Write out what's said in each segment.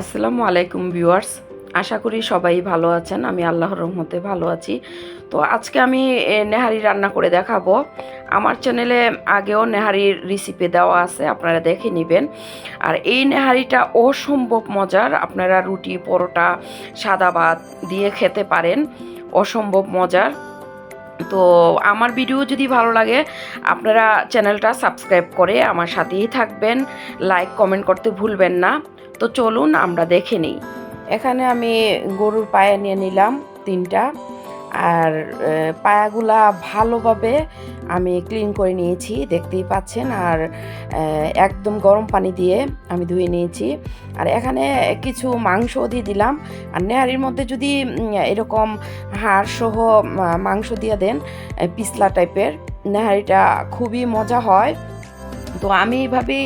আসসালামু আলাইকুম ভিউয়ার্স। আশা করি সবাই ভালো আছেন, আমি আল্লাহর রহমতে ভালো আছি। তো আজকে আমি নেহারি রান্না করে দেখাবো। আমার চ্যানেলে আগেও নেহারির রেসিপি দেওয়া আছে, আপনারা দেখে নেবেন। আর এই নেহারিটা অসম্ভব মজার, আপনারা রুটি, পরোটা, সাদা ভাত দিয়ে খেতে পারেন, অসম্ভব মজার। তো আমার ভিডিও যদি ভালো লাগে, আপনারা চ্যানেলটা সাবস্ক্রাইব করে আমার সাথেই থাকবেন। লাইক, কমেন্ট করতে ভুলবেন না। তো চলুন আমরা দেখে নিই। এখানে আমি গরুর পায়া নিয়ে নিলাম তিনটা। আর পায়াগুলা ভালোভাবে আমি ক্লিন করে নিয়েছি, দেখতেই পাচ্ছেন। আর একদম গরম পানি দিয়ে আমি ধুয়ে নিয়েছি। আর এখানে কিছু মাংস দিয়ে দিলাম। আর নেহারির মধ্যে যদি এরকম হাড় সহ মাংস দিয়ে দেন পিছলা টাইপের, নেহারিটা খুবই মজা হয়। তো আমি এইভাবেই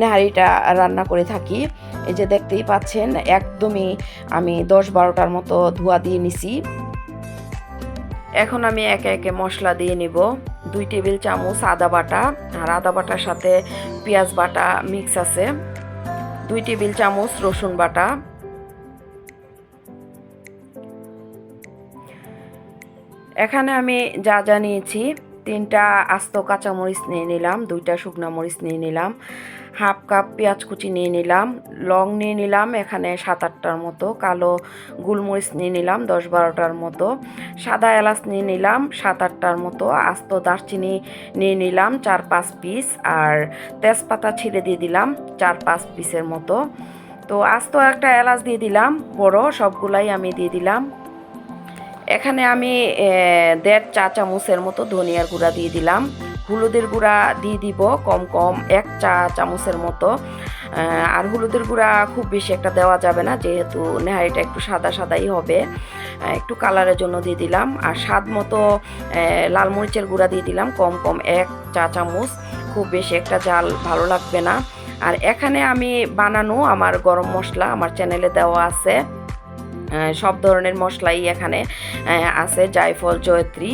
নেহারিটা রান্না করে থাকি। এই যে দেখতেই পাচ্ছেন, একদমই আমি দশ বারোটার মতো ধোয়া দিয়ে নিছি। এখন আমি একে একে মশলা দিয়ে নিব। দুই টেবিল চামচ আদা বাটা, আর আদা বাটার সাথে পেঁয়াজ বাটা মিক্স আছে। দুই টেবিল চামচ রসুন বাটা। এখানে আমি যা যা নিয়েছি, তিনটা আস্ত কাঁচামরিচ নিয়ে নিলাম, দুইটা শুকনো মরিচ নিয়ে নিলাম। হাফ কাপ পেঁয়াজ কুচি নিয়ে নিলাম, লং নিয়ে নিলাম, এখানে সাত আটটার মতো, কালো গোলমরিচ নিয়ে নিলাম, দশ বারোটার মতো, সাদা এলাচ নিয়ে নিলাম, সাত আটটার মতো, আস্ত দারচিনি নিয়ে নিলাম, চার পাঁচ পিস, আর তেজপাতা ছিঁড়ে দিয়ে দিলাম, চার পাঁচ পিসের মতো। তো আস্ত একটা এলাচ দিয়ে দিলাম, বড় সবগুলাই আমি দিয়ে দিলাম। এখানে আমি দেড় চা চামচের মতো ধনিয়ার গুঁড়া দিয়ে দিলাম। হলুদের গুঁড়া দিয়ে দিব, কম কম এক চা চামচের মতো। আর হলুদের গুঁড়া খুব বেশি একটা দেওয়া যাবে না, যেহেতু নেহারিটা একটু সাদা সাদাই হবে। একটু কালারের জন্য দিয়ে দিলাম। আর স্বাদ মতো লাল মরিচের গুঁড়া দিয়ে দিলাম, কম কম এক চা চামচ। খুব বেশি একটা জাল ভালো লাগবে না। আর এখানে আমি বানানো আমার গরম মশলা আমার চ্যানেলে দেওয়া আছে। সব ধরনের মশলাই এখানে আছে, জায়ফল জয়ত্রী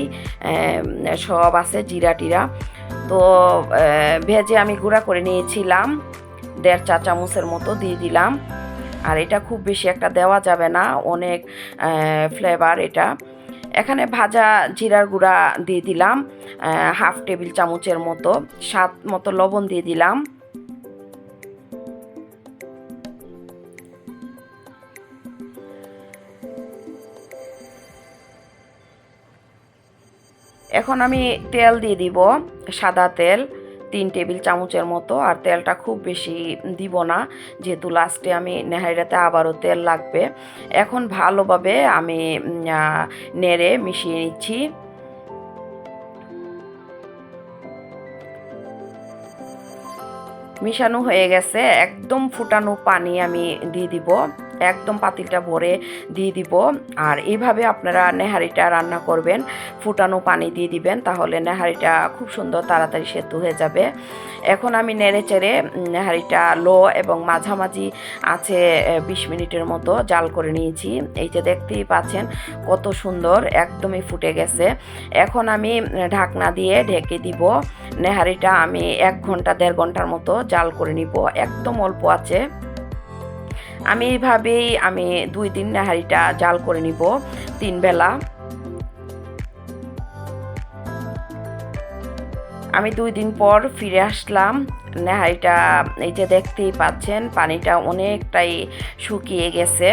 সব আছে, জিরা টিরা। তো ভেজে আমি গুঁড়া করে নিয়েছিলাম, দেড় চা চামচের মতো দিয়ে দিলাম। আর এটা খুব বেশি একটা দেওয়া যাবে না, অনেক ফ্লেভার এটা। এখানে ভাজা জিরার গুঁড়া দিয়ে দিলাম হাফ টেবিল চামচের মতো, স্বাদ মতো লবণ দিয়ে দিলাম। এখন আমি তেল দিয়ে দিব, সাদা তেল, তিন টেবিল চামচের মতো, আর তেলটা খুব বেশি দিব না, যেহেতু লাস্টে আমি নেহারিটাতে আবারও তেল লাগবে। এখন ভালোভাবে আমি নেড়ে মিশিয়ে নিচ্ছি। মিশানো হয়ে গেছে, একদম ফুটানো পানি আমি দিয়ে দিব। একদম পাতিলটা ভরে দিয়ে দিব। আর এইভাবে আপনারা নেহারিটা রান্না করবেন, ফুটানো পানি দিয়ে দিবেন, তাহলে নেহারিটা খুব সুন্দর তাড়াতাড়ি সেদ্ধ হয়ে যাবে। এখন আমি নেড়ে চেড়ে নেহারিটা লো এবং মাঝামাঝি আছে বিশ মিনিটের মতো জাল করে নিয়েছি। এই যে দেখতেই পাচ্ছেন কত সুন্দর একদমই ফুটে গেছে। এখন আমি ঢাকনা দিয়ে ঢেকে দিব। নেহারিটা আমি এক ঘণ্টা, দেড় ঘণ্টার মতো জাল করে নিব। একদম অল্প আছে। আমি এইভাবেই আমি দুই দিন নাহারিটা জাল করে নিব তিন বেলা। আমি দুই দিন পর ফিরে আসলাম। নাহারিটা এই যে দেখতেই পাচ্ছেন, পানিটা অনেকটাই শুকিয়ে গেছে।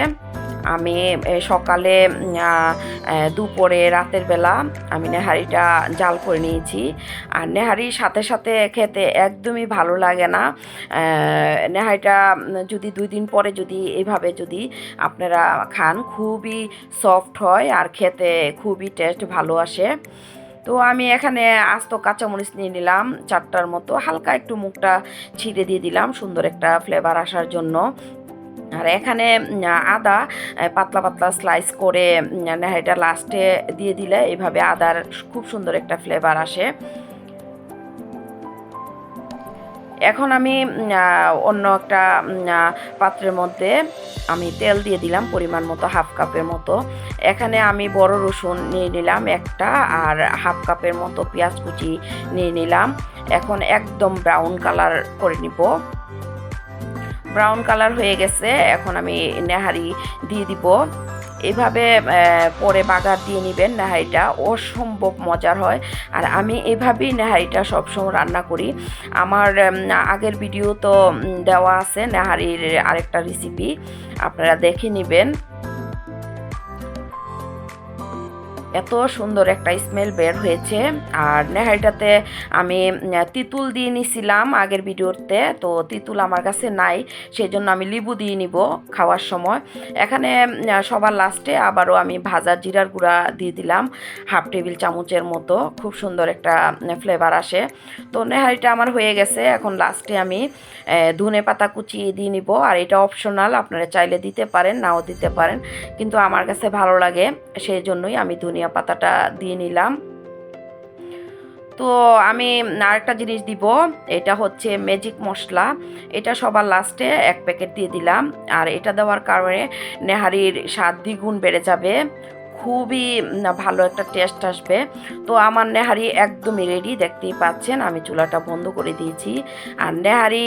আমি সকালে দুপুরে, রাতের বেলা আমি নেহারিটা জাল করে নিয়েছি। আর নেহারির সাথে সাথে খেতে একদমই ভালো লাগে না। নেহারিটা যদি দুই দিন পরে যদি এভাবে যদি আপনারা খান, খুবই সফট হয় আর খেতে খুবই টেস্ট ভালো আসে। তো আমি এখানে আস্ত কাঁচামরিচ নিয়ে নিলাম চারটার মতো, হালকা একটু মুখটা ছিঁড়ে দিয়ে দিলাম সুন্দর একটা ফ্লেভার আসার জন্য। আর এখানে আদা পাতলা পাতলা স্লাইস করে এটা লাস্টে দিয়ে দিলে এইভাবে আদার খুব সুন্দর একটা ফ্লেভার আসে। এখন আমি অন্য একটা পাত্রের মধ্যে আমি তেল দিয়ে দিলাম পরিমাণ মতো হাফ কাপের মতো। এখানে আমি বড় রসুন নিয়ে নিলাম একটা আর হাফ কাপের মতো পেঁয়াজ কুচি নিয়ে নিলাম। এখন একদম ব্রাউন কালার করে নিব। ব্রাউন কালার হয়ে গেছে, এখন আমি নেহারি দিয়ে দিব। এভাবে পরে বাগার দিয়ে নেবেন নেহারিটা, অসম্ভব মজার হয়। আর আমি এভাবেই নেহারিটা সবসময় রান্না করি। আমার আগের ভিডিও তো দেওয়া আছে নেহারির আরেকটা রেসিপি আপনারা দেখে নেবেন। এত সুন্দর একটা স্মেল বের হয়েছে। আর নেহারিটাতে আমি তিতুল দিয়ে নিছিলাম আগের ভিডিওতে, তো তিতুল আমার কাছে নাই সেই জন্য আমি লিবু দিয়ে নিব খাওয়ার সময়। এখানে সবার লাস্টে আবারও আমি ভাজা জিরার গুঁড়া দিয়ে দিলাম হাফ টেবিল চামচের মতো, খুব সুন্দর একটা ফ্লেভার আসে। তো নেহারিটা আমার হয়ে গেছে, এখন লাস্টে আমি ধনে পাতা কুচিয়ে দিয়ে নিব, আর এটা অপশনাল আপনারা চাইলে দিতে পারেন, নাও দিতে পারেন, কিন্তু আমার কাছে ভালো লাগে সেই জন্যই আমি ধনিয়া পাতাটা দিয়ে নিলাম। তো আমি আরেকটা জিনিস দিব, এটা হচ্ছে ম্যাজিক মশলা। এটা সবার লাস্টে এক প্যাকেট দিয়ে দিলাম। আর এটা দেওয়ার কারণে নেহারির স্বাদ দ্বিগুণ বেড়ে যাবে। খুবই ভালো একটা টেস্ট আসবে। তো আমার নেহারি একদমই রেডি দেখতেই পাচ্ছেন, আমি চুলাটা বন্ধ করে দিয়েছি। আর নেহারি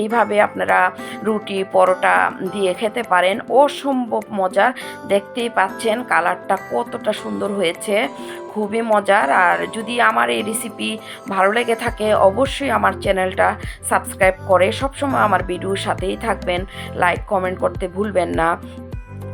এইভাবে আপনারা রুটি, পরোটা দিয়ে খেতে পারেন, অসম্ভব মজার। দেখতেই পাচ্ছেন, কালারটা কতটা সুন্দর হয়েছে, খুবই মজার। আর যদি আমার এই রেসিপি ভালো লেগে থাকে, অবশ্যই আমার চ্যানেলটা সাবস্ক্রাইব করে সবসময় আমার ভিডিওর সাথেই থাকবেন। লাইক কমেন্ট করতে ভুলবেন না।